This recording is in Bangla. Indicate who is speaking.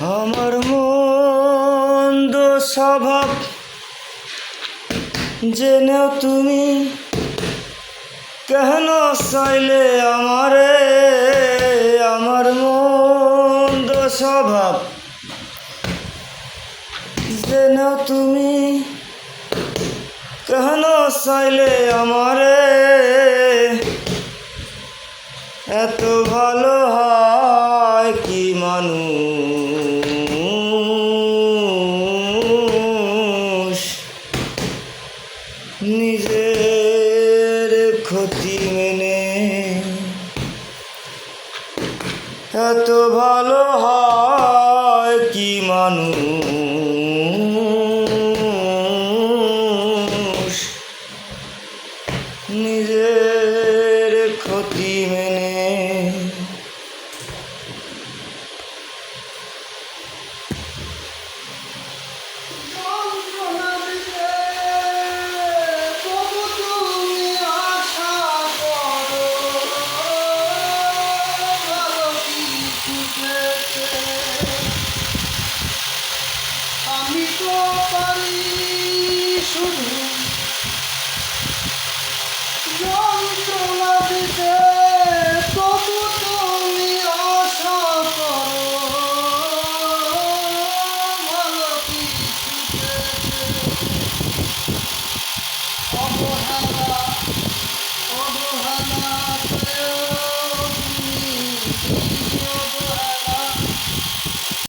Speaker 1: আমার মন্দ স্বভাব জেনেও তুমি কেন চাইলে আমারে? আমার মন্দ স্বভাব জেনেও তুমি কেন চাইলে আমারে? এত ভালো হয় কি মানুষ? নিজের ক্ষতি মেনে। এত ভালো হয় কি মানুষ? নিজের ক্ষতি মেনে
Speaker 2: পারি শুধু যন্ত্রণা দিতে তবু তুমি আশা করো ভালো